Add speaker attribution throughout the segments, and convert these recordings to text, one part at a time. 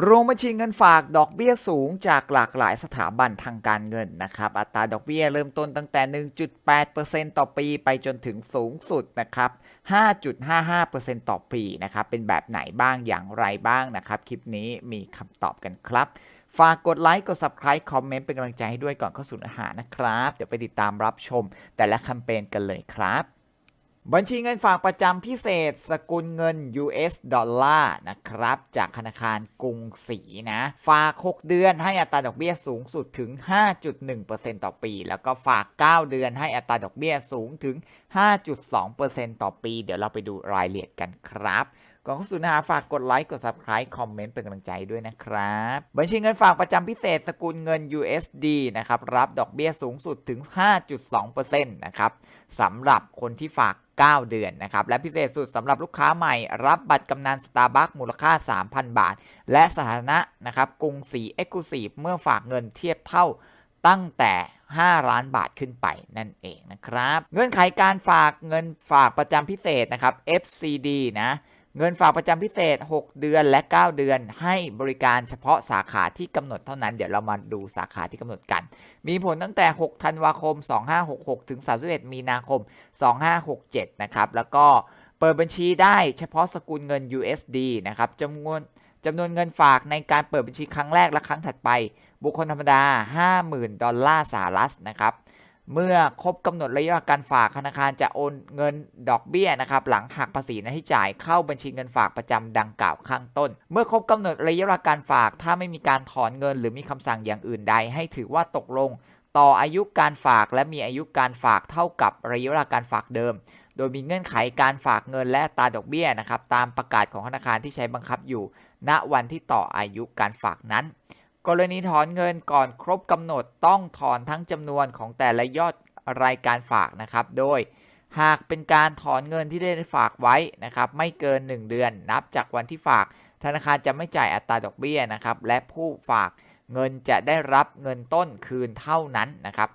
Speaker 1: โรงบัญชีเงินฝากดอกเบี้ยสูงจากหลากหลายสถาบันทางการเงินนะครับ อัตราดอกเบี้ยเริ่มต้นตั้งแต่ 1.8%ต่อปีไปจนถึงสูงสุดนะครับ 5.55%ต่อปีนะครับ เป็นแบบไหนบ้างอย่างไรบ้างนะครับ คลิปนี้มีคำตอบกันครับ ฝากกดไลค์กด Subscribe คอมเมนต์เป็นกำลังใจให้ด้วยก่อนเข้าสู่เนื้อหารนะครับ เดี๋ยวไปติดตามรับชมแต่ละแคมเปญกันเลยครับ บัญชีเงินฝากประจำพิเศษ สกุลเงิน US ดอลลาร์นะครับ จากธนาคารกรุงศรีนะ ฝาก 6 เดือนให้อัตราดอกเบี้ยสูงสุดถึง 5.1%ต่อปี แล้วก็ฝาก 9 เดือนให้อัตราดอกเบี้ยสูงถึง 5.2%ต่อปี เดี๋ยวเราไปดูรายละเอียดกันครับ ก่อนเข้าสู่นื้อหาฝากกดไลค์กด Subscribe คอมเมนต์เป็นกำลังใจด้วยนะครับ บัญชีเงินฝากประจำพิเศษสกุลเงิน USD นะครับ รับดอกเบี้ยสูงสุดถึง 5.2%นะครับสำหรับคนที่ฝาก 9 เดือนนะครับ และพิเศษสุดสำหรับลูกค้าใหม่ รับบัตรกำนันสตาร์บัคมูลค่า 3,000 บาท และสถานะนะครับกรุงศรีเอ็กซ์คลูซีฟเมื่อฝากเงินเทียบเท่าตั้งแต่ 5 ล้านบาทขึ้นไปนั่นเองนะครับ เงื่อนไขการฝากเงินฝากประจำพิเศษนะครับ FCD นะ เงินฝากประจำพิเศษ 6 เดือนและ 9 เดือน ให้บริการเฉพาะสาขาที่กำหนดเท่านั้น เดี๋ยวเรามาดูสาขาที่กำหนดกัน มีผลตั้งแต่ 6 ธันวาคม 2566 ถึง 31 มีนาคม 2567 นะครับ แล้วก็เปิดบัญชีได้เฉพาะสกุลเงิน USD นะครับจำนวนจำนวนเงินฝากในการเปิดบัญชีครั้งแรกและครั้งถัดไป บุคคลธรรมดา 50,000 ดอลลาร์สหรัฐนะครับ เมื่อครบกำหนดระยะเวลาการฝากธนาคารจะโอนเงินดอกเบี้ยนะครับหลังหักภาษีน้าที่จ่ายเข้าบัญชีเงินฝากประจำดังกล่าวข้างต้น เมื่อครบกำหนดระยะเวลาการฝากถ้าไม่มีการถอนเงิน หรือมีคำสั่งอย่างอื่นใด ให้ถือว่าตกลง ต่ออายุการฝากและมีอายุการฝากเท่ากับระยะเวลาการฝากเดิม โดยมีเงื่อนไขการฝากเงินและอัตาดอกเบี้ยนะครับตามประกาศของธนาคารที่ใช้บังคับอยู่ ณวันที่ต่ออายุการฝากนั้น กรณีถอนเงินก่อนครบกำหนดต้องถอนทั้งจำนวนของแต่ละยอดรายการฝากนะครับ โดยหากเป็นการถอนเงินที่ได้ฝากไว้นะครับ ไม่เกิน 1 เดือนนับจากวันที่ฝาก ธนาคารจะไม่จ่ายอัตราดอกเบี้ยนะครับ และผู้ฝากเงินจะได้รับเงินต้นคืนเท่านั้นนะครับ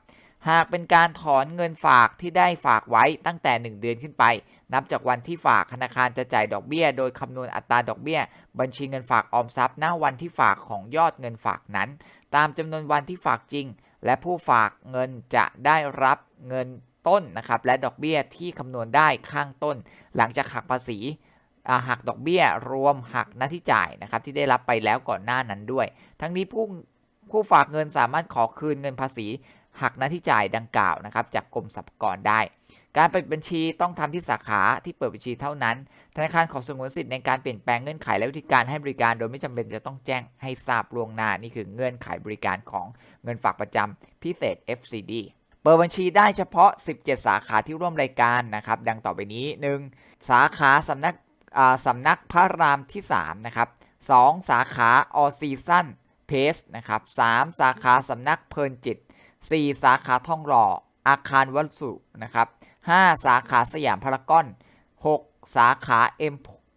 Speaker 1: หากเป็นการถอนเงินฝากที่ได้ฝากไว้ตั้งแต่ 1 เดือนขึ้นไป นับจากวันที่ฝากธนาคารจะจ่ายดอกเบี้ย โดยคำนวณอัตราดอกเบี้ย บัญชีเงินฝากออมทรัพย์ณวันที่ฝากของยอดเงินฝากนั้น ตามจำนวนวันที่ฝากจริง และผู้ฝากเงินจะได้รับเงินต้นนะครับและดอกเบี้ยที่คำนวณได้ข้างต้น หลังจากหักภาษีหักดอกเบี้ยรวมหักหน้าที่จ่ายนะครับที่ได้รับไปแล้วก่อนหน้านั้นด้วย ทั้งนี้ผู้ผู้ฝากเงินสามารถขอคืนเงินภาษี หักหน้าที่จ่ายดังกล่าวนะครับจากกรมสรรพากรได้ การเปิดบัญชีต้องทำที่สาขาที่เปิดบัญชีเท่านั้น ธนาคารขอสงวนสิทธิ์ในการเปลี่ยนแปลงเงื่อนไขและวิธีการให้บริการ โดยไม่จำเป็นจะต้องแจ้งให้ทราบล่วงหน้านี่คือเงื่อนไขบริการของเงินฝากประจำพิเศษ FCD เปิดบัญชีได้เฉพาะ 17 สาขาที่ร่วมรายการนะครับ ดังต่อไปนี้ 1. สาขาสำนักอ่าสำนักพระรามที่ 3 นะครับ 2. สาขา All Season p a c e นะครับ 3. สาขาสำนักเพลินจิต 4. สาขาท่องหล่อ อาคารวัสุนะครับ 5. สาขาสยามพารากอน 6. สาขาเอ็ม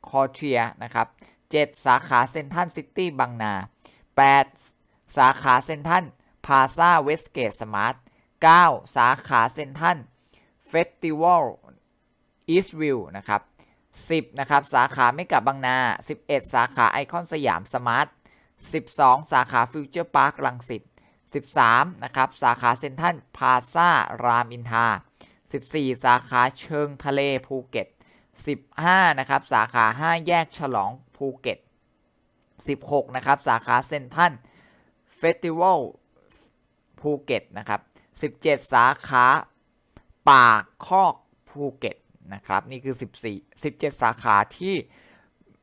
Speaker 1: คอเทียนะครับ 7. สาขาเซนทันซิตี้บางนา 8. สาขาเซนทันพาซาเวสเกตสมาร์ท 9. สาขาเซนทันเฟสติวัลอีสต์วิวนะครับ 10 นะครับ สาขาไม่กับบางนา 11 สาขาไอคอนสยามสมาร์ท 12 สาขาฟิวเจอร์พาร์คลังสิต 13 นะครับ สาขาเซนทันพาซารามอินทา 14 สาขาเชิงทะเลภูเก็ต 15 นะครับ สาขา 5 แยกฉลองภูเก็ต 16 นะครับ สาขาเซนทันเฟสติวัลภูเก็ตนะครับ 17 สาขาป่าคอกภูเก็ตนะครับ นี่คือ 14 17 สาขาที่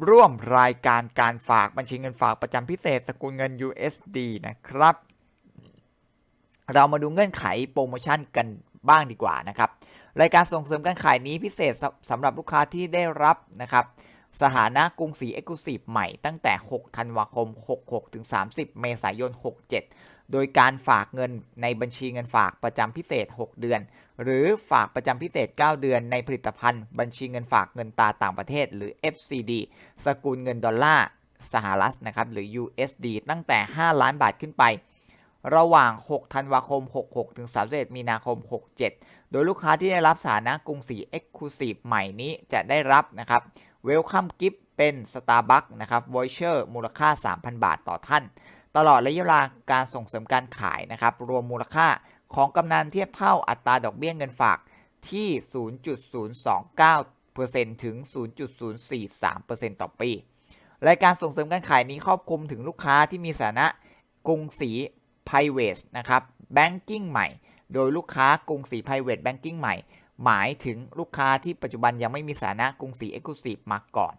Speaker 1: ร่วมรายการการฝากบัญชีเงินฝากประจำพิเศษสกุลเงิน USD นะครับ เรามาดูเงื่อนไขโปรโมชั่นกันบ้างดีกว่านะครับ รายการส่งเสริมการขายนี้พิเศษสำหรับลูกค้าที่ได้รับนะครับสถานะกรุงศรีเอ็กซ์คลูซีฟใหม่ตั้งแต่ 6 ธันวาคม 66 ถึง 30 เมษายน 67 โดยการฝากเงินในบัญชีเงินฝากประจำพิเศษ 6 เดือน หรือฝากประจำพิเศษ 9 เดือนในผลิตภัณฑ์ บัญชีเงินฝากเงินตราต่างประเทศ หรือ FCD สกุลเงินดอลลาร์สหรัฐนะครับ หรือ USD ตั้งแต่ 5 ล้านบาทขึ้นไป ระหว่าง 6 ธันวาคม 66 ถึง 31 มีนาคม 67 โดยลูกค้าที่ได้รับสานะกรุงศรี Exclusive ใหม่นี้จะได้รับนะครับ Welcome Gift เป็น Starbucks นะครับ Voucher มูลค่า 3,000 บาทต่อท่าน ตลอดระยะเวลาการส่งเสริมการขายนะครับ รวมมูลค่าของกำนันเทียบเท่าอัตราดอกเบี้ยเงินฝากที่ 0.029%ถึง 0.043%ต่อปี รายการส่งเสริมการขายนี้ครอบคลุมถึงลูกค้าที่มีสานะกรุงศรี private นะครับ banking ใหม่ โดยลูกค้ากรุงศรี private banking ใหม่ หมายถึงลูกค้าที่ปัจจุบันยังไม่มีสถานะกรุงศรี exclusive มาก่อน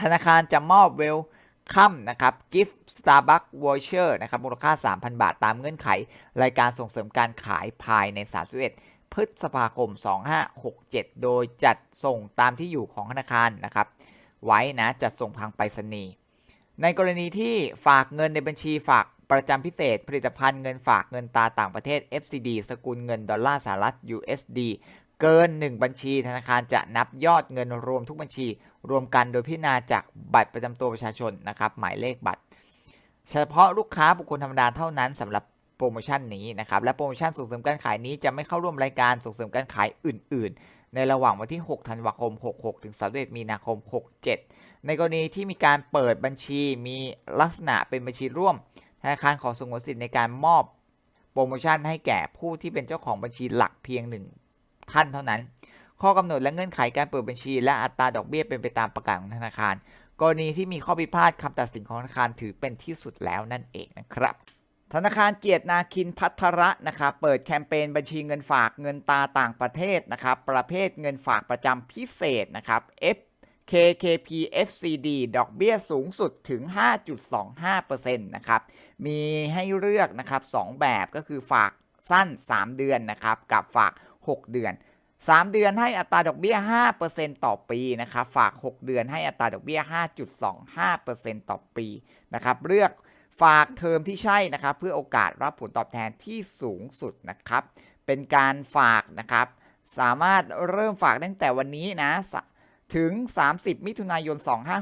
Speaker 1: ธนาคารจะมอบเวลคัมนะครับ gift Starbucks voucher นะครับ มูลค่า 3,000 บาทตามเงื่อนไข รายการส่งเสริมการขายภายใน 31 พฤษภาคม 2567 โดยจัดส่งตามที่อยู่ของธนาคารนะครับ ไว้นะ จัดส่งทางไปรษณีย์ในกรณีที่ฝากเงินในบัญชีฝาก ประจำพิเศษผลิตภัณฑ์เงินฝากเงินตาต่างประเทศ FCD สกุลเงินดอลลาร์สหรัฐ USD เกิน 1 บัญชีธนาคารจะนับยอดเงินรวมทุกบัญชี รวมกันโดยพิจารณาจากบัตรประจำตัวประชาชนนะครับหมายเลขบัตร เฉพาะลูกค้าบุคคลธรรมดาเท่านั้นสำหรับโปรโมชั่นนี้นะครับและโปรโมชั่นส่งเสริมการขายนี้จะไม่เข้าร่วมรายการส่งเสริมการขายอื่น ๆ ในระหว่างวันที่ 6 ธันวาคม 66 ถึง31มีนาคม 67 ในกรณีที่มีการเปิดบัญชีมีลักษณะเป็นบัญชีร่วม ธนาคารขอสงวนสิทธิ์ในการมอบโปรโมชั่นให้แก่ผู้ที่เป็นเจ้าของบัญชีหลักเพียงหนึ่งท่านเท่านั้น ข้อกำหนดและเงื่อนไขการเปิดบัญชี และอัตราดอกเบี้ยเป็นไปตามประกาศของธนาคาร กรณีที่มีข้อพิพาทคำตัดสินของธนาคารถือเป็นที่สุดแล้วนั่นเองนะครับ ธนาคารเกียรตินาคินพัทระนะครับเปิดแคมเปญบัญชีเงินฝากเงินตาต่างประเทศนะครับประเภทเงินฝากประจำพิเศษนะครับ F KKP FCD ดอกเบี้ยสูงสุดถึง 5.25%นะครับ มีให้เลือกนะครับ 2 แบบก็คือฝากสั้น 3 เดือนนะครับ กับฝาก 6 เดือน 3 เดือนให้อัตราดอกเบี้ย 5%ต่อปีนะครับ ฝาก 6 เดือนให้อัตราดอกเบี้ย 5.25%ต่อปีนะครับ เลือกฝากเทอมที่ใช่นะครับ เพื่อโอกาสรับผลตอบแทนที่สูงสุดนะครับ เป็นการฝากนะครับ สามารถเริ่มฝากตั้งแต่วันนี้นะ ถึง 30 มิถุนายน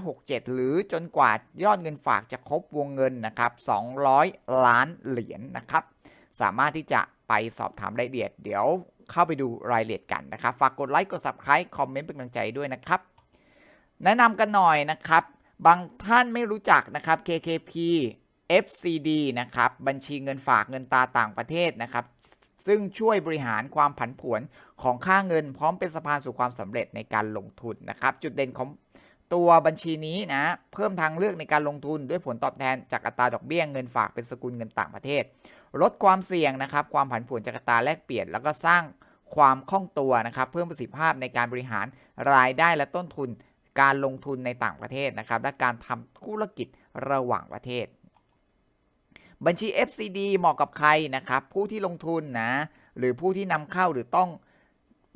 Speaker 1: 2567 หรือจนกว่ายอดเงินฝากจะครบวงเงินนะครับ 200 ล้านเหรียญนนะครับ สามารถที่จะไปสอบถามรายละเอียด เดี๋ยวเข้าไปดูรายละเอียดกันนะครับ ฝากกดไลค์ กด Subscribe คอมเมนต์เป็นกำลังใจด้วยนะครับ แนะนำกันหน่อยนะครับ บางท่านไม่รู้จักนะครับ KKP FCD นะครับ บัญชีเงินฝากเงินตาต่างประเทศนะครับ ซึ่งช่วยบริหารความผันผวนของค่าเงิน พร้อมเป็นสะพานสู่ความสำเร็จในการลงทุนนะครับ จุดเด่นของตัวบัญชีนี้นะเพิ่มทางเลือกในการลงทุนด้วยผลตอบแทนจากอัตราดอกเบี้ยเงินฝากเป็นสกุลเงินต่างประเทศ ลดความเสี่ยงนะครับความผันผวนจากอัตราแลกเปลี่ยน แล้วก็สร้างความคล่องตัวนะครับ เพิ่มประสิทธิภาพในการบริหารรายได้และต้นทุนการลงทุนในต่างประเทศนะครับ และการทำธุรกิจระหว่างประเทศ บัญชี FCD เหมาะกับใครนะครับ ผู้ที่ลงทุนนะ หรือผู้ที่นำเข้าหรือต้อง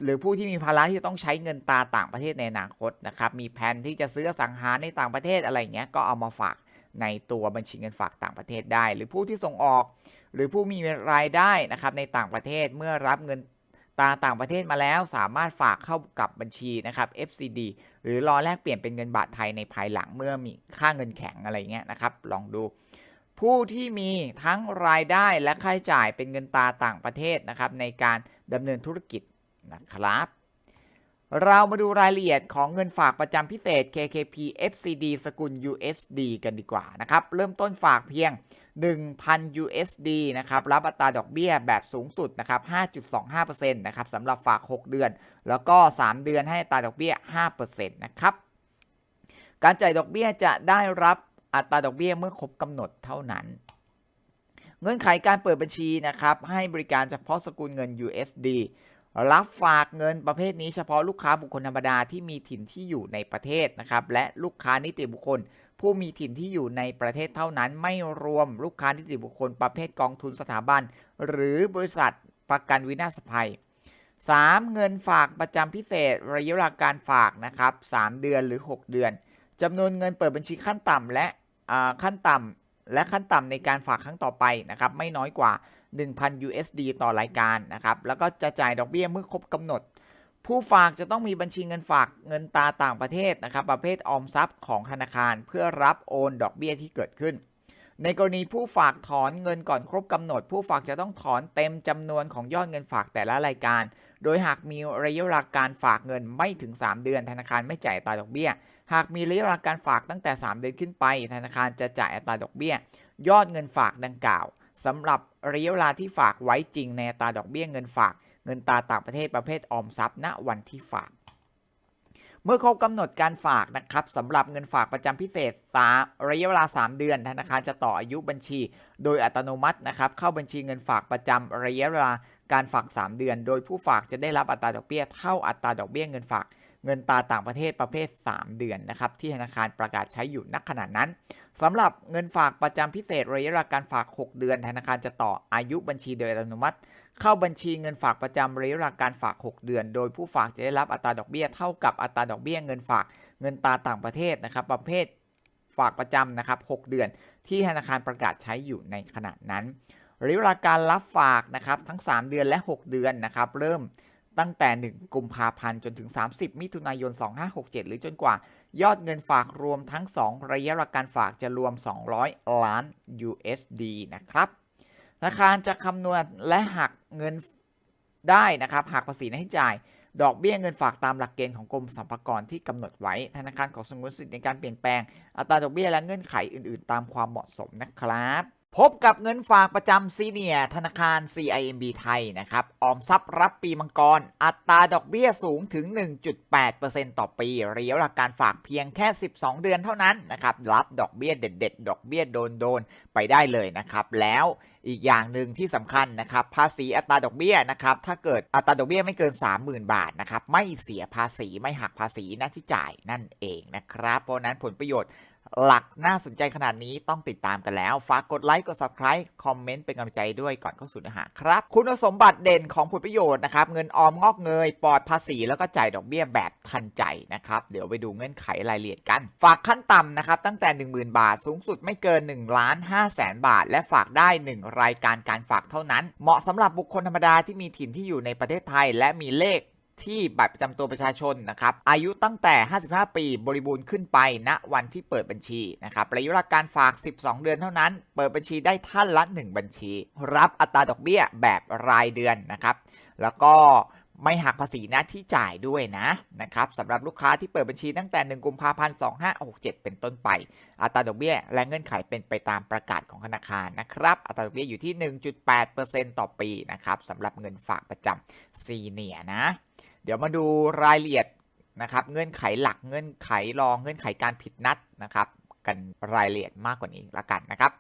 Speaker 1: หรือผู้ที่มีภาระที่จะต้องใช้เงินตาต่างประเทศในอนาคตนะครับ มีแผนที่จะซื้ออสังหาในต่างประเทศอะไรเงี้ยก็เอามาฝากในตัวบัญชีเงินฝากต่างประเทศได้ หรือผู้ที่ส่งออก หรือผู้มีรายได้นะครับในต่างประเทศเมื่อรับเงินตาต่างประเทศมาแล้วสามารถฝากเข้ากับบัญชีนะครับ FCD หรือรอแลกเปลี่ยนเป็นเงินบาทไทยในภายหลังเมื่อมีค่าเงินแข็งอะไรเงี้ยนะครับ ลองดู ผู้ที่มีทั้งรายได้และค่าใช้จ่ายเป็นเงินตาต่างประเทศนะครับ ในการดำเนินธุรกิจนะครับ เรามาดูรายละเอียดของเงินฝากประจำพิเศษ KKP FCD สกุล USD กันดีกว่านะครับ เริ่มต้นฝากเพียง 1,000 USD นะครับ รับอัตราดอกเบี้ยแบบสูงสุดนะครับ 5.25%นะครับสำหรับฝาก 6 เดือน แล้วก็ 3 เดือนให้อัตราดอกเบี้ย 5%นะครับการจ่ายดอกเบี้ยจะได้รับ อัตราดอกเบี้ยเมื่อครบกำหนดเท่านั้น เงื่อนไขการเปิดบัญชีนะครับ ให้บริการเฉพาะสกุลเงิน USD รับฝากเงินประเภทนี้เฉพาะลูกค้าบุคคลธรรมดาที่มีถิ่นที่อยู่ในประเทศนะครับ และลูกค้านิติบุคคล ผู้มีถิ่นที่อยู่ในประเทศเท่านั้น ไม่รวมลูกค้านิติบุคคลประเภทกองทุนสถาบัน หรือบริษัทประกันวินาศภัย 3. เงินฝากประจำพิเศษระยะเวลาการฝากนะครับ 3 เดือนหรือ 6 เดือน จำนวนเงินเปิดบัญชีขั้นต่ำและขั้นต่ำและขั้นต่ำในการฝากครั้งต่อไปนะครับไม่น้อยกว่า 1,000 USD ต่อรายการนะครับแล้วก็จะจ่ายดอกเบี้ยเมื่อครบกำหนด ผู้ฝากจะต้องมีบัญชีเงินฝากเงินตาต่างประเทศนะครับประเภทออมทรัพย์ของธนาคาร เพื่อรับโอนดอกเบี้ยที่เกิดขึ้น ในกรณีผู้ฝากถอนเงินก่อนครบกำหนด ผู้ฝากจะต้องถอนเต็มจำนวนของยอดเงินฝากแต่ละรายการ โดยหากมีระยะเวลาการฝากเงินไม่ถึง 3 เดือน ธนาคารไม่จ่ายตาดอกเบี้ย หากมีระยะเวลาการฝากตั้งแต่ 3 เดือนขึ้นไป ธนาคารจะจ่ายอัตราดอกเบี้ย ยอดเงินฝากดังกล่าวสำหรับระยะเวลาที่ฝากไว้จริงในอัตราดอกเบี้ยเงินฝาก เงินตราต่างประเทศประเภทออมทรัพย์ณวันที่ฝาก เมื่อครบกำหนดการฝากนะครับสำหรับเงินฝากประจำพิเศษสาระยะเวลา 3 เดือน ธนาคารจะต่ออายุบัญชี โดยอัตโนมัตินะครับเข้าบัญชีเงินฝากประจำระยะเวลาการฝาก 3 เดือน โดยผู้ฝากจะได้รับอัตราดอกเบี้ยเท่าอัตราดอกเบี้ยเงินฝาก เงินตราต่างประเทศประเภท 3 เดือนนะครับที่ธนาคารประกาศใช้อยู่ณขณะนั้นสำหรับเงินฝากประจำพิเศษระยะเวลาการฝาก 6 เดือน ธนาคารจะต่ออายุบัญชีโดยอัตโนมัติ เข้าบัญชีเงินฝากประจำระยะเวลาการฝาก 6 เดือน โดยผู้ฝากจะได้รับอัตราดอกเบี้ยเท่ากับอัตราดอกเบี้ยเงินฝากเงินตราต่างประเทศนะครับ ประเภทฝากประจำนะครับ 6 เดือน ที่ธนาคารประกาศใช้อยู่ในขณะนั้นระยะเวลาการรับฝากนะครับทั้ง 3 เดือนและ 6 เดือนนะครับเริ่ม ตั้งแต่ 1 กุมภาพันธ์จนถึง 30 มิถุนายน 2567 หรือจนกว่า ยอดเงินฝากรวมทั้ง 2 ระยะการฝากจะรวม 200 ล้าน USD นะครับธนาคารจะคำนวณและหักเงินได้นะครับหักภาษีหน้จ่าย ดอกเบี้ยเงินฝากตามหลักเกณฑ์ของกรมสรรพากรที่กำหนดไว้ ธนาคารขอสงวนสิทธิ์ในการเปลี่ยนแปลง อัตราดอกเบี้ยและเงื่อนไขอื่น ๆ ตามความเหมาะสมนะครับ พบกับเงินฝากประจำซีเนียธนาคาร CIMB ไทยนะครับ ออมทรัพย์รับปีมังกร อัตราดอกเบี้ยสูงถึง 1.8%ต่อปีระยะเวลาการฝากเพียงแค่ 12 เดือนเท่านั้นนะครับ รับดอกเบี้ยเด็ด ๆ ดอกเบี้ยโดน ๆ ไปได้เลยนะครับ แล้วอีกอย่างหนึ่งที่สำคัญนะครับ ภาษีอัตราดอกเบี้ยนะครับ ถ้าเกิดอัตราดอกเบี้ยไม่เกิน 30,000 บาทนะครับ ไม่เสียภาษีไม่หักภาษีหน้าที่จ่ายนั่นเองนะครับ เพราะนั้นผลประโยชน์ หลักน่าสนใจขนาดนี้ต้องติดตามกันแล้ว ฝากกดไลค์ กด subscribe คอมเมนต์เป็นกำลังใจด้วยก่อนเข้าสู่เนื้อหาครับ คุณสมบัติเด่นของผลประโยชน์นะครับ เงินออมงอกเงย ปลอดภาษีแล้วก็จ่ายดอกเบี้ยแบบทันใจนะครับ เดี๋ยวไปดูเงื่อนไขรายละเอียดกัน ฝากขั้นต่ำนะครับตั้งแต่ 10,000 บาท สูงสุดไม่เกิน1ล้าน5แสนบาท และฝากได้ 1 รายการการฝากเท่านั้น เหมาะสำหรับบุคคลธรรมดาที่มีถิ่นที่อยู่ในประเทศไทย และมีเลข ที่บัตรประจำตัวประชาชนนะครับอายุตั้งแต่ 55 ปีบริบูรณ์ขึ้นไปณวันที่เปิดบัญชีนะครับระยะเวลาการฝาก 12 เดือนเท่านั้น เปิดบัญชีได้ท่านละ 1 บัญชี รับอัตราดอกเบี้ยแบบรายเดือนนะครับ แล้วก็ไม่หักภาษีหน้าที่จ่ายด้วยนะนะครับสำหรับลูกค้าที่เปิดบัญชีตั้งแต่ 1 กุมภาพันธ์ 2567 เป็นต้นไป อัตราดอกเบี้ย และเงื่อนไขเป็นไปตามประกาศของธนาคารนะครับ อัตราดอกเบี้ยอยู่ที่ 1.8%ต่อปีนะครับสำหรับเงินฝากประจำซีเนียนะ เดี๋ยวมาดูรายละเอียดนะครับ เงื่อนไขหลักเงื่อนไขรองเงื่อนไขการผิดนัดนะครับกันรายละเอียดมากกว่านี้ละกันนะครับ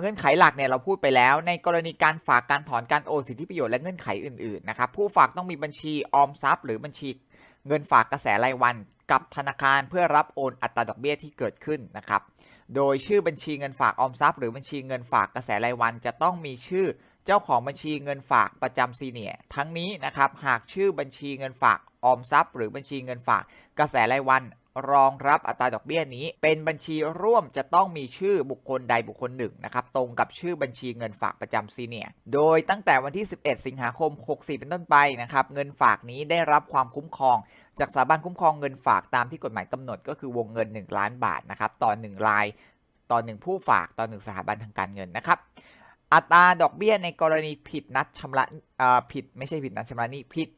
Speaker 1: เงื่อนไขหลักเนี่ยเราพูดไปแล้ว ในกรณีการฝากการถอนการโอนสิทธิประโยชน์และเงื่อนไขอื่นๆนะครับผู้ฝากต้องมีบัญชีออมทรัพย์ หรือบัญชีเงินฝากกระแสรายวันกับธนาคารเพื่อรับโอนอัตราดอกเบี้ยที่เกิดขึ้นนะครับ โดยชื่อบัญชีเงินฝากออมทรัพย์ หรือบัญชีเงินฝากกระแสรายวัน จะต้องมีชื่อ เจ้าของบัญชีเงินฝากประจำซีเนียทั้งนี้นะครับหากชื่อบัญชีเงินฝากออมทรัพย์ หรือบัญชีเงินฝาก กระแสรายวันรองรับอัตราดอกเบี้ยนี้ เป็นบัญชีร่วมจะต้องมีชื่อบุคคลใดบุคคลหนึ่งนะครับตรงกับชื่อบัญชีเงินฝากประจำซีเนียโดยตั้งแต่วันที่ 11 สิงหาคม 64 เป็นต้นไปนะครับเงินฝากนี้ได้รับความคุ้มครองจากสถาบันคุ้มครองเงินฝากตามที่กฎหมายกำหนด ก็คือวงเงิน 1 ล้านบาทนะครับต่อ 1 ราย ต่อ 1 ผู้ฝากต่อ 1 สถาบันทางการเงินนะครับ อัตราดอกเบี้ยในกรณีผิดนัดชำระผิดไม่ใช่ผิดนัดชำระนี้ผิด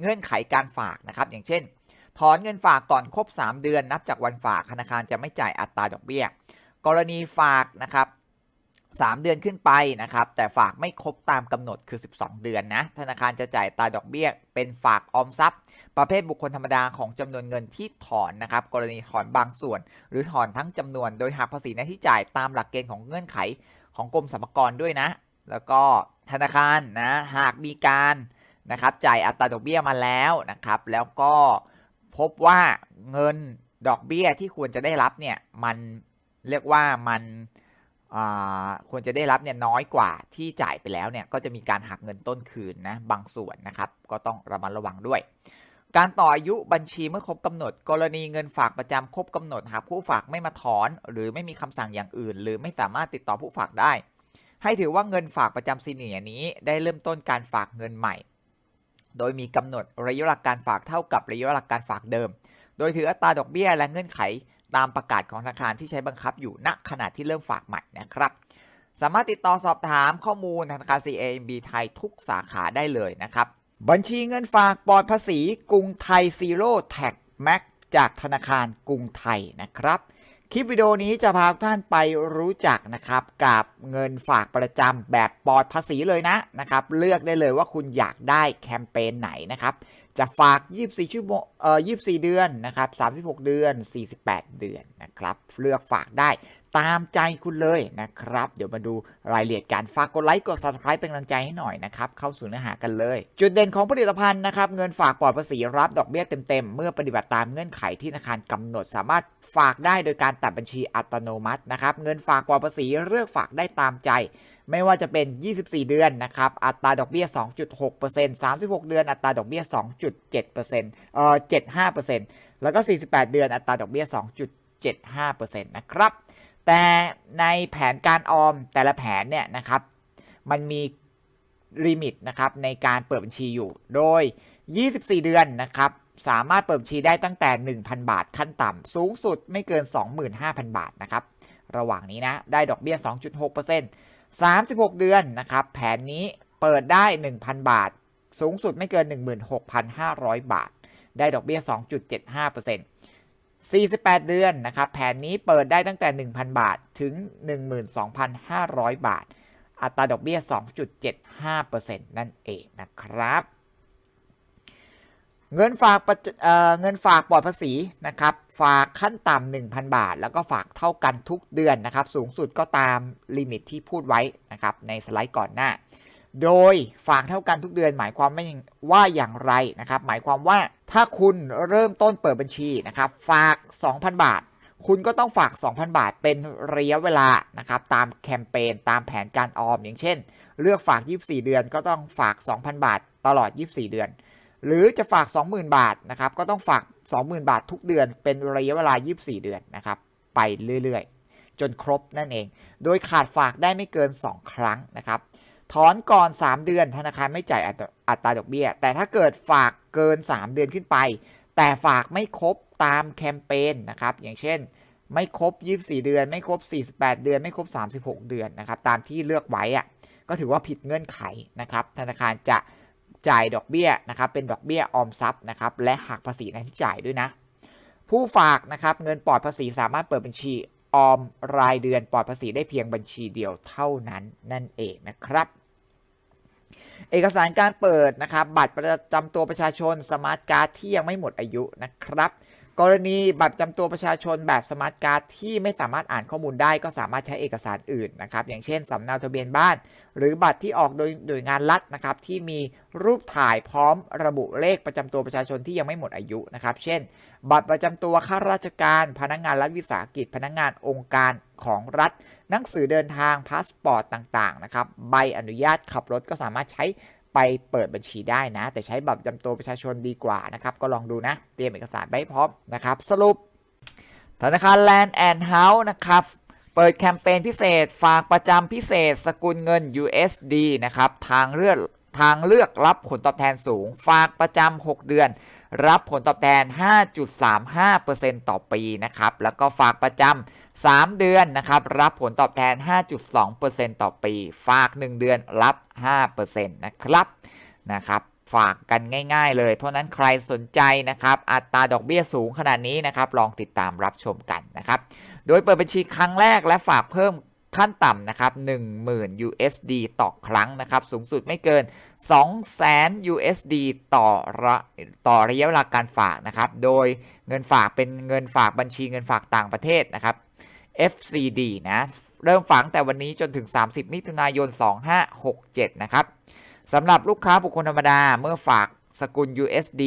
Speaker 1: เงื่อนไขการฝากนะครับ อย่างเช่น ถอนเงินฝากก่อนครบ 3 เดือนนับจากวันฝากธนาคารจะไม่จ่ายอัตราดอกเบี้ย กรณีฝากนะครับ3เดือนขึ้นไปนะครับ แต่ฝากไม่ครบตามกำหนดคือ 12 เดือนนะ ธนาคารจะจ่ายอัตราดอกเบี้ย เป็นฝากออมทรัพย์ ประเภทบุคคลธรรมดาของจำนวนเงินที่ถอนนะครับ กรณีถอนบางส่วน หรือถอนทั้งจำนวน โดยหักภาษีหน้าที่จ่ายตามหลักเกณฑ์ของเงื่อนไข ของกรมสรรพากรด้วยนะ แล้วก็ธนาคารนะหากมีการนะครับจ่ายอัตราดอกเบี้ยมาแล้วนะครับ แล้วก็พบว่าเงินดอกเบี้ยที่ควรจะได้รับเนี่ยมันเรียกว่ามันควรจะได้รับเนี่ยน้อยกว่าที่จ่ายไปแล้วเนี่ยก็จะมีการหักเงินต้นคืนนะบางส่วนนะครับ ก็ต้องระมัดระวังด้วย การต่ออายุบัญชีเมื่อครบกำหนด กรณีเงินฝากประจำครบกำหนดหากผู้ฝากไม่มาถอน หรือไม่มีคำสั่งอย่างอื่น หรือไม่สามารถติดต่อผู้ฝากได้ ให้ถือว่าเงินฝากประจำซีเนียนี้ได้เริ่มต้นการฝากเงินใหม่ โดยมีกำหนดระยะเวลาการฝากเท่ากับระยะเวลาการฝากเดิม โดยถืออัตราดอกเบี้ยและเงื่อนไขตามประกาศของธนาคารที่ใช้บังคับอยู่ณขณะที่เริ่มฝากใหม่นะครับสามารถติดต่อสอบถามข้อมูลธนาคาร CAMB ไทยทุกสาขาได้เลยนะครับ บัญชีเงินฝากปลอดภาษีกรุงไทยซีโร่แท็กแม็กจากธนาคารกรุงไทยนะครับ คลิปวิดีโอนี้จะพาท่านไปรู้จักนะครับกับเงินฝากประจำแบบปลอดภาษีเลยนะนะครับ เลือกได้เลยว่าคุณอยากได้แคมเปญไหนนะครับ จะฝาก 24 ชั่วโมงเอ่อ24 เดือนนะครับ 36 เดือน 48 เดือนนะครับ เลือกฝากได้ ตามใจคุณเลยนะครับ เดี๋ยวมาดูรายละเอียดการฝากกดไลค์กด subscribe เป็นกำลังใจให้หน่อยนะครับ เข้าสู่เนื้อหากันเลย จุดเด่นของผลิตภัณฑ์นะครับ เงินฝากปลอดภาษีรับดอกเบี้ยเต็มๆ เมื่อปฏิบัติตามเงื่อนไขที่ธนาคารกำหนดสามารถฝากได้โดยการตัดบัญชีอัตโนมัตินะครับ เงินฝากปลอดภาษีเลือกฝากได้ตามใจ ไม่ว่าจะเป็น 24 เดือนนะครับ อัตราดอกเบี้ย 2.6% 36 เดือน อัตราดอกเบี้ย 2.7%เอ่อ 75%แล้วก็ 48 เดือน อัตราดอกเบี้ย 2.75%นะครับ แต่ในแผนการออมแต่ละแผนเนี่ยนะครับ มันมีลิมิตนะครับในการเปิดบัญชีอยู่ โดย 24 เดือนนะครับ สามารถเปิดบัญชีได้ตั้งแต่ 1,000 บาทขั้นต่ำสูงสุดไม่เกิน 25,000 บาทนะครับ ระหว่างนี้นะได้ดอกเบี้ย 2.6% 36 เดือนนะครับ แผนนี้เปิดได้ 1,000 บาทสูงสุดไม่เกิน 16,500 บาท ได้ดอกเบี้ย 2.75% 48 เดือนนะครับ แผนนี้เปิดได้ตั้งแต่ 1,000 บาทถึง 12,500 บาท อัตราดอกเบี้ย 2.75%นั่นเองนะครับ เงินฝากเเงินฝากปลอดภาษีนะครับ ฝากขั้นต่ำ1,000 บาท แล้วก็ฝากเท่ากันทุกเดือนนะครับ สูงสุดก็ตามลิมิตที่พูดไว้นะครับในสไลด์ก่อนหน้า โดยฝากเท่ากันทุกเดือนหมายความว่าอย่างไรนะครับ หมายความว่าถ้าคุณเริ่มต้นเปิดบัญชีนะครับ ฝาก 2,000 บาท คุณก็ต้องฝาก 2,000 บาทเป็นระยะเวลานะครับตามแคมเปญตามแผนการออม อย่างเช่น เลือกฝาก 24 เดือนก็ต้องฝาก 2,000 บาทตลอด 24 เดือน หรือจะฝาก 20,000 บาทนะครับก็ต้องฝาก 20,000 บาททุกเดือน เป็นระยะเวลา 24 เดือนนะครับไปเรื่อยๆ จนครบนั่นเอง โดยขาดฝากได้ไม่เกิน 2 ครั้งนะครับ ถอนก่อน 3 เดือนธนาคารไม่จ่ายอัตราดอกเบี้ย แต่ถ้าเกิดฝากเกิน 3 เดือนขึ้นไป แต่ฝากไม่ครบตามแคมเปญนะครับ อย่างเช่น ไม่ครบ 24 เดือน ไม่ครบ 48 เดือน ไม่ครบ 36 เดือนนะครับ ตามที่เลือกไว้อะก็ถือว่าผิดเงื่อนไขนะครับ ธนาคารจะจ่ายดอกเบี้ยนะครับ เป็นดอกเบี้ยออมทรัพย์นะครับ และหักภาษีในที่จ่ายด้วยนะ ผู้ฝากนะครับเงินปลอดภาษีสามารถเปิดบัญชีออมรายเดือนปลอดภาษีได้เพียงบัญชีเดียวเท่านั้นนั่นเองนะครับ เอกสารการเปิดนะครับบัตรประจำตัวประชาชนสมาร์ทการ์ดที่ยังไม่หมดอายุนะครับกรณีบัตรประจำตัวประชาชนแบบสมาร์ทการ์ดที่ไม่สามารถอ่านข้อมูลได้ก็สามารถใช้เอกสารอื่นนะครับ อย่างเช่นสำเนาทะเบียนบ้าน หรือบัตรที่ออกโดยหน่วยงานรัฐนะครับ ที่มีรูปถ่ายพร้อมระบุเลขประจำตัวประชาชนที่ยังไม่หมดอายุนะครับ เช่น บัตรประจำตัวข้าราชการ พนักงานรัฐวิสาหกิจ พนักงานองค์การของรัฐ หนังสือเดินทางพาสปอร์ตต่างๆนะครับใบอนุญาตขับรถก็สามารถใช้ไปเปิดบัญชีได้นะ แต่ใช้บัตรประจำตัวประชาชนดีกว่านะครับ ก็ลองดูนะ เตรียมเอกสารไว้ให้พร้อมนะครับ สรุป ธนาคาร Land and House นะครับ เปิดแคมเปญพิเศษ ฝากประจำพิเศษ สกุลเงิน USD นะครับ ทางเลือกทางเลือกรับผลตอบแทนสูง ฝากประจำ 6 เดือน รับผลตอบแทน 5.35%ต่อปีนะครับ แล้วก็ฝากประจำ 3 เดือนนะครับรับผลตอบแทน 5.2%ต่อปี ฝาก 1 เดือนรับ 5%นะครับนะครับฝากกันง่ายๆเลย เพราะนั้นใครสนใจนะครับ อัตราดอกเบี้ยสูงขนาดนี้นะครับ ลองติดตามรับชมกันนะครับ โดยเปิดบัญชีครั้งแรกและฝากเพิ่มขั้นต่ำนะครับ10,000 USD ต่อครั้งนะครับ สูงสุดไม่เกิน 200,000 USD ต่อระต่อระยะเวลาการฝากนะครับ โดยเงินฝากเป็นเงินฝากบัญชีเงินฝากต่างประเทศนะครับ FCD นะ เริ่มฝากแต่วันนี้จนถึง 30 มิถุนายน 2567 นะครับสำหรับลูกค้าบุคคลธรรมดาเมื่อฝากสกุล USD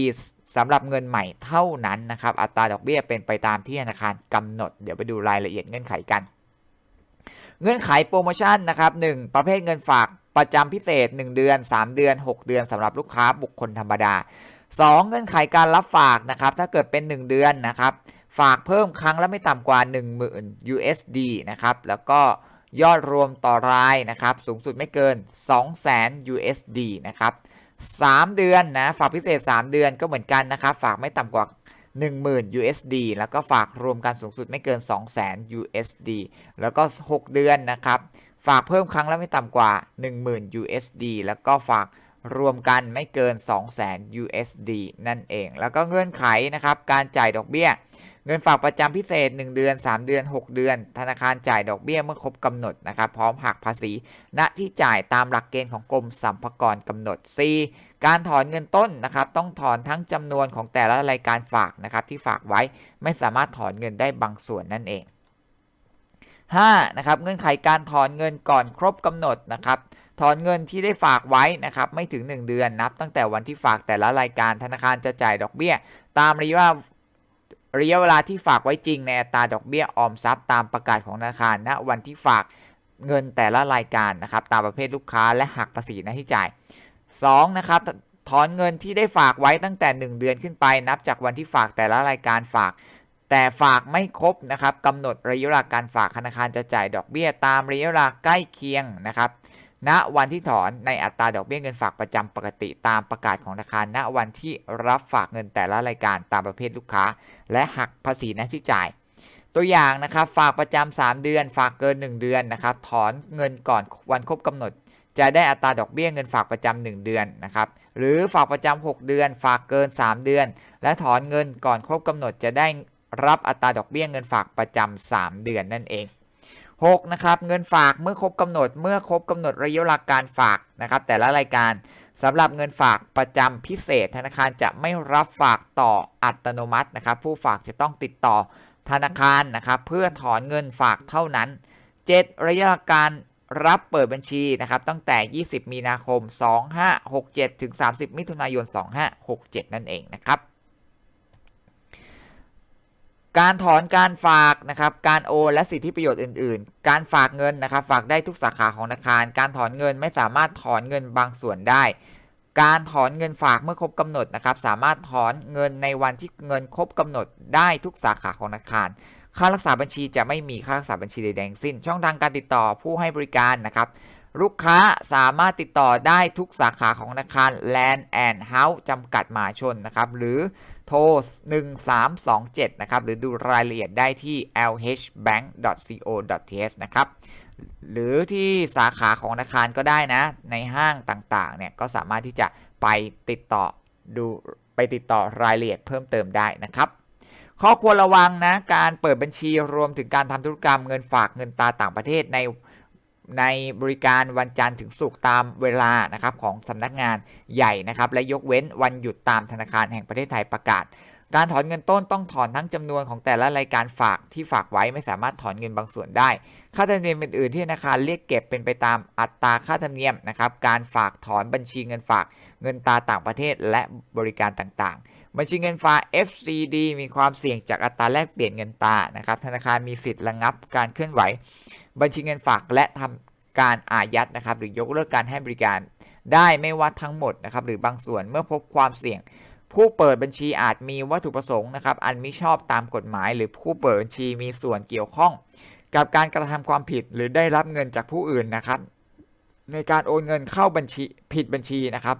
Speaker 1: สำหรับเงินใหม่เท่านั้นนะครับ อัตราดอกเบี้ยเป็นไปตามที่ธนาคารกำหนด เดี๋ยวไปดูรายละเอียดเงื่อนไขกัน เงื่อนไขโปรโมชั่นนะครับ 1. ประเภทเงินฝากประจำพิเศษ 1 เดือน 3 เดือน 6 เดือนสำหรับลูกค้าบุคคลธรรมดา 2. เงื่อนไขการรับฝากนะครับ ถ้าเกิดเป็น 1 เดือนนะครับ ฝากเพิ่มครั้งละไม่ต่ำกว่า 10,000 USD นะครับแล้วก็ยอดรวมต่อรายนะครับสูงสุดไม่เกิน 200,000 USD นะครับ3เดือนนะฝากพิเศษ 3 เดือนก็เหมือนกันนะครับฝากไม่ต่ำกว่า 10,000 USD แล้วก็ฝากรวมกันสูงสุดไม่เกิน 200,000 USD แล้วก็ 6 เดือนนะครับฝากเพิ่มครั้งละไม่ต่ำกว่า 10,000 USD แล้วก็ฝากรวมกันไม่เกิน 200,000 USD นั่นเอง แล้วก็เงื่อนไขนะครับการจ่ายดอกเบี้ย เงินฝากประจำพิเศษ 1 เดือน 3 เดือน 6 เดือน ธนาคารจ่ายดอกเบี้ยเมื่อครบกำหนดนะครับพร้อมหักภาษี ณที่จ่ายตามหลักเกณฑ์ของกรมสรรพากรกำหนด C การถอนเงินต้นนะครับต้องถอนทั้งจำนวนของแต่ละรายการฝากนะครับที่ฝากไว้ไม่สามารถถอนเงินได้บางส่วนนั่นเอง 5. นะครับเงื่อนไขการถอนเงินก่อนครบกำหนดนะครับถอนเงินที่ได้ฝากไว้นะครับไม่ถึง 1 เดือนนับ ตั้งแต่วันที่ฝากแต่ละรายการธนาคารจะจ่ายดอกเบี้ย ตามระยะ ระยะเวลาที่ฝากไว้จริงในอัตราดอกเบี้ยออมทรัพย์ตามประกาศของธนาคารณวันที่ฝากเงินแต่ละรายการนะครับตามประเภทลูกค้าและหักภาษีหน้าที่จ่าย 2. นะครับถอนเงินที่ได้ฝากไว้ตั้งแต่ 1 เดือนขึ้นไป นับจากวันที่ฝากแต่ละรายการฝาก แต่ฝากไม่ครบนะครับกำหนดระยะเวลาการฝากธนาคารจะจ่ายดอกเบี้ยตามระยะเวลาใกล้เคียงนะครับ ณวันที่ถอนในอัตราดอกเบี้ยเงินฝากประจำปกติตามประกาศของธนาคาร ณวันที่รับฝากเงินแต่ละรายการตามประเภทลูกค้า และหักภาษีหน้าที่จ่าย ตัวอย่างนะครับฝากประจำ3เดือน ฝากเกิน 1 เดือนนะครับถอนเงินก่อนวันครบกำหนด จะได้อัตราดอกเบี้ยเงินฝากประจำ1เดือนนะครับหรือฝากประจำ6เดือน ฝากเกิน 3 เดือน และถอนเงินก่อนครบกำหนดจะได้รับอัตราดอกเบี้ยเงินฝากประจำ3เดือนนั่นเอง 6. นะครับเงินฝากเมื่อครบกำหนดเมื่อครบกำหนดระยะเวลาการฝากนะครับแต่ละรายการสำหรับเงินฝากประจำพิเศษ ธนาคารจะไม่รับฝากต่ออัตโนมัตินะครับ ผู้ฝากจะต้องติดต่อธนาคารนะครับ เพื่อถอนเงินฝากเท่านั้น 7. ระยะการรับเปิดบัญชีนะครับ ตั้งแต่ 20 มีนาคม 2567 ถึง 30 มิถุนายน 2567 นั่นเองนะครับ การถอนการฝากนะครับการโอนและสิทธิประโยชน์อื่น ๆ การฝากเงินนะครับฝากได้ทุกสาขาของธนาคาร การถอนเงินไม่สามารถถอนเงินบางส่วนได้ การถอนเงินฝากเมื่อครบกำหนดนะครับสามารถถอนเงินในวันที่เงินครบกำหนดได้ทุกสาขาของธนาคาร ค่ารักษาบัญชีจะไม่มีค่ารักษาบัญชีใดๆทั้งสิ้น ช่องทางการติดต่อผู้ให้บริการนะครับลูกค้าสามารถติดต่อได้ทุกสาขาของธนาคาร Land and House จำกัดมหาชนนะครับหรือ ทร 1327 นะครับ หรือดูรายละเอียดได้ที่ lhbank.co.th นะครับ หรือที่สาขาของธนาคารก็ได้นะ ในห้างต่างๆ เนี่ย ก็สามารถที่จะไปติดต่อดูไปติดต่อรายละเอียดเพิ่มเติมได้นะครับ ข้อควรระวังนะ การเปิดบัญชีรวมถึงการทำธุรกรรมเงินฝากเงินตราต่างประเทศใน ในบริการวันจันทร์ถึงศุกร์ตามเวลานะครับของสำนักงานใหญ่นะครับ และยกเว้นวันหยุดตามธนาคารแห่งประเทศไทยประกาศ การถอนเงินต้นต้องถอนทั้งจำนวนของแต่ละรายการฝากที่ฝากไว้ไม่สามารถถอนเงินบางส่วนได้ ค่าธรรมเนียมอื่นๆที่ธนาคารเรียกเก็บเป็นไปตามอัตราค่าธรรมเนียมนะครับ การฝากถอนบัญชีเงินฝากเงินตราต่างประเทศและบริการต่างๆบัญชีเงินฝาก FCD มีความเสี่ยงจากอัตราแลกเปลี่ยนเงินตรานะครับ ธนาคารมีสิทธิ์ระงับการเคลื่อนไหว บัญชีเงินฝากและทำการอายัดนะครับ หรือยกเลิกการให้บริการ ได้ไม่ว่าทั้งหมดนะครับ หรือบางส่วนเมื่อพบความเสี่ยง ผู้เปิดบัญชีอาจมีวัตถุประสงค์นะครับ อันมิชอบตามกฎหมาย หรือผู้เปิดบัญชีมีส่วนเกี่ยวข้อง กับการกระทำความผิดหรือได้รับเงินจากผู้อื่นนะครับ ในการโอนเงินเข้าบัญชีผิดบัญชีนะครับ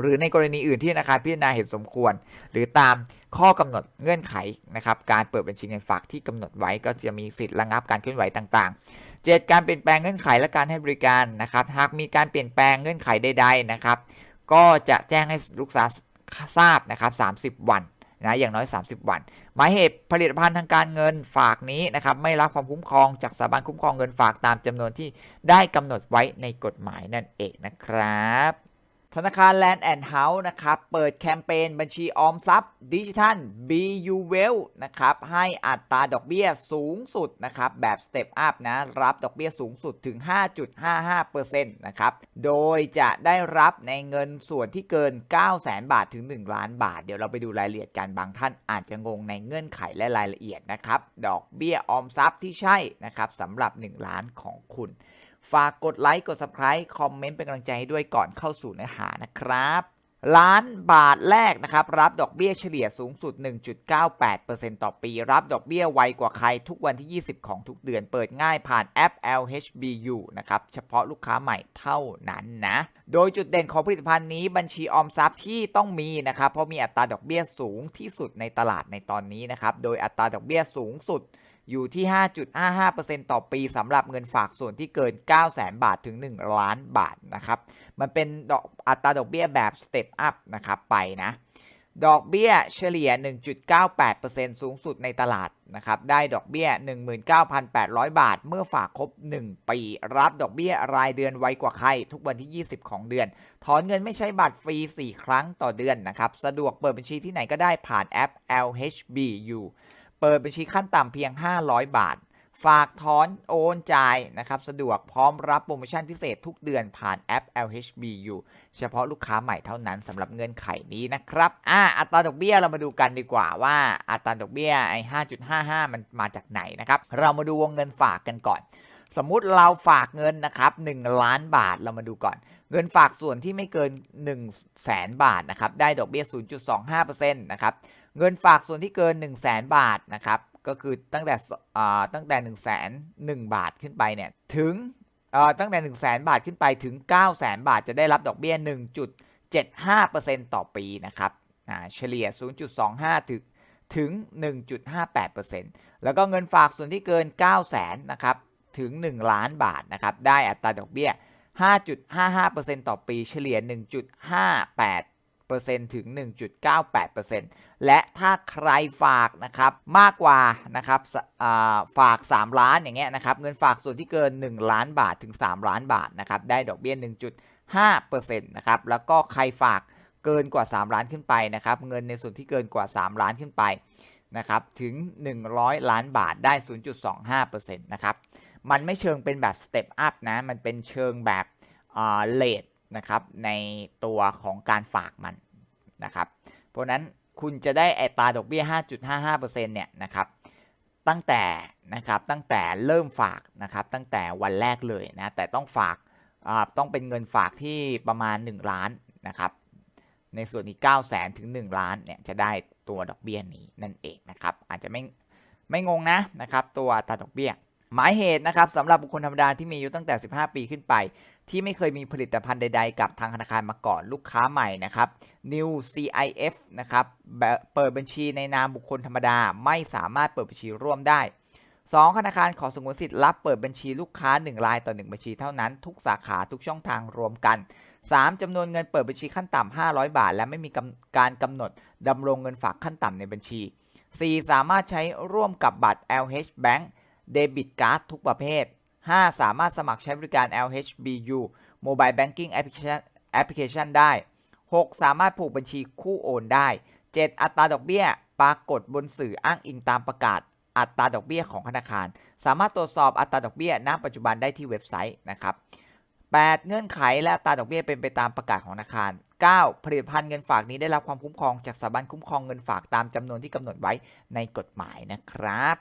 Speaker 1: หรือในกรณีอื่นที่ธนาคารพิจารณาเห็นสมควร หรือตาม ข้อกำหนดเงื่อนไขนะครับการเปิดบัญชีเงินฝากที่กำหนดไว้ก็จะมีสิทธิ์ระงับการเคลื่อนไหวต่างๆ 7. การเปลี่ยนแปลงเงื่อนไขและการให้บริการนะครับหากมีการเปลี่ยนแปลงเงื่อนไขใดๆนะครับก็จะแจ้งให้ลูกค้าทราบนะครับ 30 วันนะอย่างน้อย 30 วัน หมายเหตุผลิตภัณฑ์ทางการเงินฝากนี้นะครับไม่รับความคุ้มครองจากสถาบันคุ้มครองเงินฝากตามจำนวนที่ได้กำหนดไว้ในกฎหมายนั่นเองนะครับ ธนาคาร Land and House นะครับเปิดแคมเปญบัญชีออมทรัพย์ดิจิทัล BU Well นะครับให้อัตราดอกเบี้ยสูงสุดนะครับแบบ Step Up นะรับดอกเบี้ยสูงสุดถึง 5.55%นะครับโดยจะได้รับในเงินส่วนที่เกิน 900,000 บาทถึง 1 ล้านบาท เดี๋ยวเราไปดูรายละเอียดกันบางท่านอาจจะงงในเงื่อนไขและรายละเอียดนะครับดอกเบี้ยออมทรัพย์ที่ใช่นะครับสำหรับ 1 ล้านของคุณ ฝากกดไลค์กด Subscribe คอมเมนต์เป็นกำลังใจให้ด้วยก่อนเข้าสู่เนื้อหานะครับล้านบาทแรกนะครับ รับดอกเบี้ยเฉลี่ยสูงสุด 1.98%ต่อปี รับดอกเบี้ยไวกว่าใครทุกวันที่ 20 ของทุกเดือนเปิดง่ายผ่านแอป LHBU นะครับ เฉพาะลูกค้าใหม่เท่านั้นนะ โดยจุดเด่นของผลิตภัณฑ์นี้บัญชีออมทรัพย์ที่ต้องมีนะครับ เพราะมีอัตราดอกเบี้ยสูงที่สุดในตลาดในตอนนี้นะครับ โดยอัตราดอกเบี้ยสูงสุด อยู่ที่ 5.55%ต่อปีสำหรับเงินฝากส่วนที่เกิน900,000 บาทถึง 1 ล้านบาทนะครับ มันเป็นดอกอัตราดอกเบี้ยแบบ Step Up นะครับไปนะ ดอกเบี้ยเฉลี่ย 1.98%สูงสุดในตลาดนะครับ ได้ดอกเบี้ย 19,800 บาท เมื่อฝากครบ 1 ปี รับดอกเบี้ยรายเดือนไวกว่าใคร ทุกวันที่ 20 ของเดือน ถอนเงินไม่ใช้บัตรฟรี 4 ครั้งต่อเดือนนะครับ สะดวกเปิดบัญชีที่ไหนก็ได้ผ่านแอป LHBU เปิดบัญชีขั้นต่ำเพียง 500 บาท ฝากถอนโอนจ่ายนะครับสะดวกพร้อมรับโปรโมชั่นพิเศษทุกเดือนผ่านแอป LHBU เฉพาะลูกค้าใหม่เท่านั้นสำหรับเงื่อนไขนี้นะครับอ่าอัตราดอกเบี้ยเรามาดูกันดีกว่าว่าอัตราดอกเบี้ยไอ้5.55 มันมาจากไหนนะครับเรามาดูวงเงินฝากกันก่อน สมมุติเราฝากเงินนะครับ1ล้านบาทเรามาดูก่อนเงินฝากส่วนที่ไม่เกิน 1 0 0 0 0แสนบาทนะครับ ได้ดอกเบี้ย 0.25%นะครับ เงินฝากส่วนที่เกิน 1 0 0 0 0แสนบาทนะครับก็คือตั้งแต่ตั้งแต่ 1 0 0 0 0แสน1บาทขึ้นไปเนี่ยถึงตั้งแต่ 1 0 0 0 0แสนบาทขึ้นไปถึง 9 0 0 0 0 0 บาทจะได้รับดอกเบี้ย 1.75%ต่อปีนะครับเฉลี่ย 0.25 ถึงถึง 1.58%แล้วก็เงินฝากส่วนที่เกิน 9 0 0 0 0 0นะครับถึง 1 ล้านบาทนะครับได้อัตราดอกเบี้ย 5.55%ต่อปีเฉลี่ย 1.58% ถึง 1.98%และถ้าใครฝากนะครับมากกว่านะครับฝาก 3 ล้านอย่างเงี้ยนะครับเงินฝากส่วนที่เกิน 1 ล้านบาทถึง 3 ล้านบาทนะครับได้ดอกเบี้ย 1.5%นะครับแล้วก็ใครฝากเกินกว่า 3 ล้านขึ้นไปนะครับเงินในส่วนที่เกินกว่า 3 ล้านขึ้นไปนะครับถึง 100 ล้านบาทได้ 0.25%นะครับมันไม่เชิงเป็นแบบสเต็ปอัพนะ มันเป็นเชิงแบบเลท นะครับในตัวของการฝากมันนะครับเพราะนั้นคุณจะได้อัตราดอกเบี้ย 5.55%เนี่ยนะครับตั้งแต่นะครับตั้งแต่เริ่มฝากนะครับตั้งแต่วันแรกเลยนะแต่ต้องฝากต้องเป็นเงินฝากที่ประมาณ 1 ล้านนะครับในส่วนนี้9 0 0 0 0 0ถึง 1 ล้านเนี่ยจะได้ตัวดอกเบี้ยนี้นั่นเองนะครับอาจจะไม่ไม่งงนะนะครับตัวอัตราดอกเบี้ย หมายเหตุนะครับสำหรับบุคคลธรรมดาที่มีอายุตั้งแต่ 15 ปีขึ้นไป ที่ไม่เคยมีผลิตภัณฑ์ใด ๆ กับทางธนาคารมาก่อนลูกค้าใหม่นะครับ New CIF นะครับเปิดบัญชีในนามบุคคลธรรมดาไม่สามารถเปิดบัญชีร่วมได้ 2 ธนาคารขอสงวนสิทธิ์รับเปิดบัญชีลูกค้า 1 รายต่อ 1 บัญชีเท่านั้น ทุกสาขาทุกช่องทางรวมกัน 3จำนวนเงินเปิดบัญชีขั้นต่ำ500 บาท และไม่มีการกำหนดดำรงเงินฝากขั้นต่ำในบัญชี 4 สามารถใช้ร่วมกับบัตร LH Bank เดบิตการ์ดทุกประเภท 5 สามารถสมัครใช้บริการ LHBU Mobile Banking Application Application ได้ 6 สามารถผูกบัญชีคู่โอนได้ 7 อัตราดอกเบี้ย ปรากฏบนสื่ออ้างอิงตามประกาศ อัตราดอกเบี้ยของธนาคาร สามารถตรวจสอบอัตราดอกเบี้ยณปัจจุบันได้ที่เว็บไซต์นะครับ 8 เงื่อนไขและอัตราดอกเบี้ยเป็นไปตามประกาศของธนาคาร 9 ผลิตภัณฑ์เงินฝากนี้ได้รับความคุ้มครองจากสถาบันคุ้มครองเงินฝากตามจำนวนที่กำหนดไว้ในกฎหมายนะครับ